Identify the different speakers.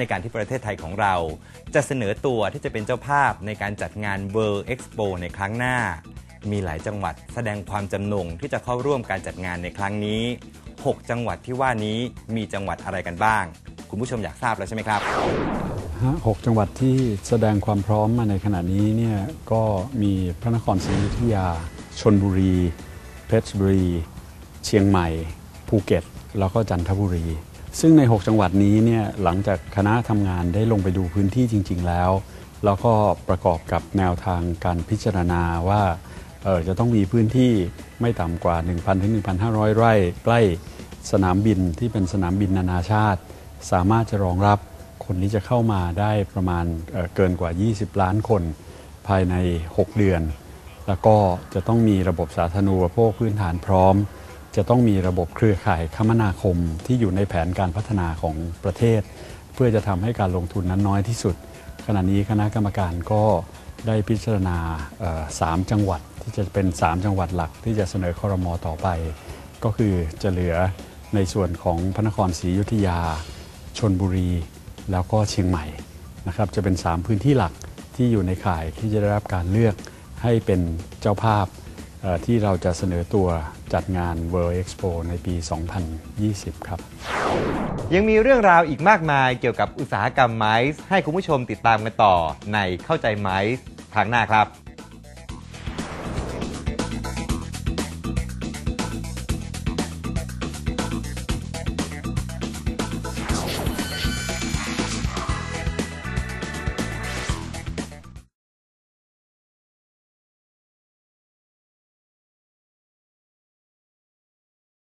Speaker 1: ในการที่ประเทศไทยของเรา จะเสนอตัวที่จะเป็นเจ้าภาพในการจัดงาน World Expo ในครั้งหน้า มีหลายจังหวัดแสดงความจำนงที่จะเข้าร่วมการจัดงานในครั้งนี้ 6 จังหวัดที่ว่านี้มีจังหวัดอะไรกันบ้าง คุณผู้ชมอยากทราบแล้วใช่ไหมครับ
Speaker 2: หกจังหวัดที่แสดงความพร้อมมาในขณะนี้เนี่ยก็มีพระนครศรีอยุธยาชนบุรี เพชรบุรี เชียงใหม่ ภูเก็ต แล้วก็จันทบุรี ซึ่งใน 6 จังหวัดนี้เนี่ยหลังจากคณะทำงานได้ลงไปดูพื้นที่จริง ๆ แล้ว แล้วก็ประกอบกับแนวทางการพิจารณาว่าเออจะต้องมีพื้นที่ไม่ต่ำกว่า 1,000ถึง1,500 ไร่ ใกล้สนามบินที่เป็นสนามบินนานาชาติ สามารถจะรองรับคนที่จะเข้ามาได้ประมาณเเกินกว่า 20 ล้านคน ภายใน 6 เดือน แล้วก็จะต้องมีระบบสาธารณูปโภคพื้นฐานพร้อม จะต้องมีระบบเครือข่ายคมนาคมที่อยู่ในแผนการพัฒนาของประเทศ เพื่อจะทำให้การลงทุนนั้นน้อยที่สุด ขณะนี้คณะกรรมการก็ได้พิจารณาเอ่อสามจังหวัดที่จะเป็น 3 จังหวัดหลักที่จะเสนอคอรมอต่อไป ก็คือจะเหลือในส่วนของพระนครศรีอยุธยาชนบุรี แล้วก็เชียงใหม่นะครับจะเป็น 3 พื้นที่หลักที่อยู่ในข่ายที่จะได้รับการเลือกให้เป็นเจ้าภาพ ที่เราจะเสนอตัวจัดงาน World Expo ในปี 2020 ครับ
Speaker 1: ยังมีเรื่องราวอีกมากมายเกี่ยวกับอุตสาหกรรมไม้ให้คุณผู้ชมติดตามกันต่อในเข้าใจไม้ทางหน้าครับ